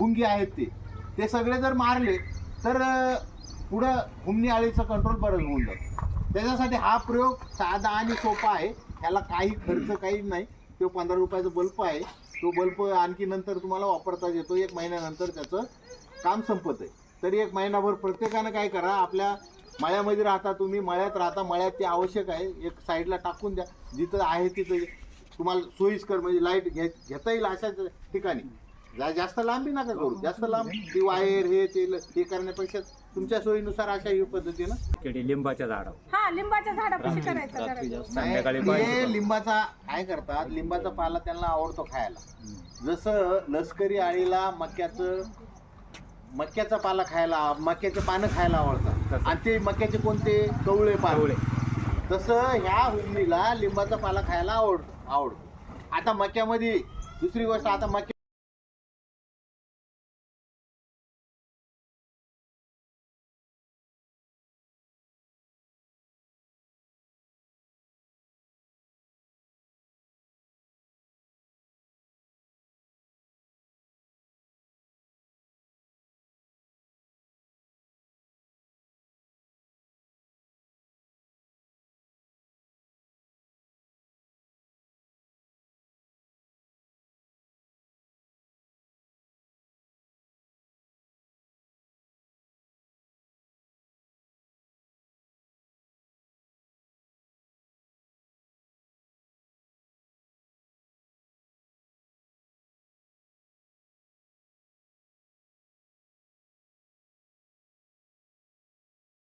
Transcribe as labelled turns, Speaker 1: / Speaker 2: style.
Speaker 1: हुंगी आहेत ते. ते सगळे जर मारले तर पुढं हुमणी आळीचं कंट्रोल बरं होऊन जातं त्याच्यासाठी हा प्रयोग साधा आणि सोपा आहे. ह्याला काही खर्च काही नाही. तो पंधरा रुपयाचा बल्ब आहे. तो बल्ब आणखी नंतर तुम्हाला वापरता येतो. एक महिन्यानंतर त्याचं काम संपत आहे. तरी एक महिनाभर प्रत्येकानं काय करा आपल्या मळ्यामध्ये राहता तुम्ही मळ्यात राहता मळ्यात ते आवश्यक आहे. एक साईडला टाकून द्या. जिथं आहे तिथं तुम्हाला सोयीस्कर म्हणजे लाइट घे घेता येईल अशा ठिकाणी. जा- जास्त लांबी नका करू. जास्त लांब ती वायर हे ते ल- हे करण्यापेक्षा तुमच्या सोयीनुसार अशा ही पद्धतीनं
Speaker 2: केडी लिंबाच्या झाडावर.
Speaker 3: हा लिंबाच्या झाडापाशी करायचं करायचं.
Speaker 2: संध्याकाळी
Speaker 1: नाही,
Speaker 2: पाहिजे.
Speaker 1: ते लिंबाचा काय करतात लिंबाचा पाला त्यांना आवडतो खायला. जसं लष्करी आळीला मक्याचं मक्याचा पाला खायला मक्याचे पानं खायला आवडतात.
Speaker 2: तसं.
Speaker 1: आणि ते मक्याचे कोणते?
Speaker 2: कवळे.
Speaker 1: पान. तसं ह्या हुमणीला लिंबाचा पाला खायला आवडतो आवडतो. आता मक्यामध्ये दुसरी गोष्ट आता मक्या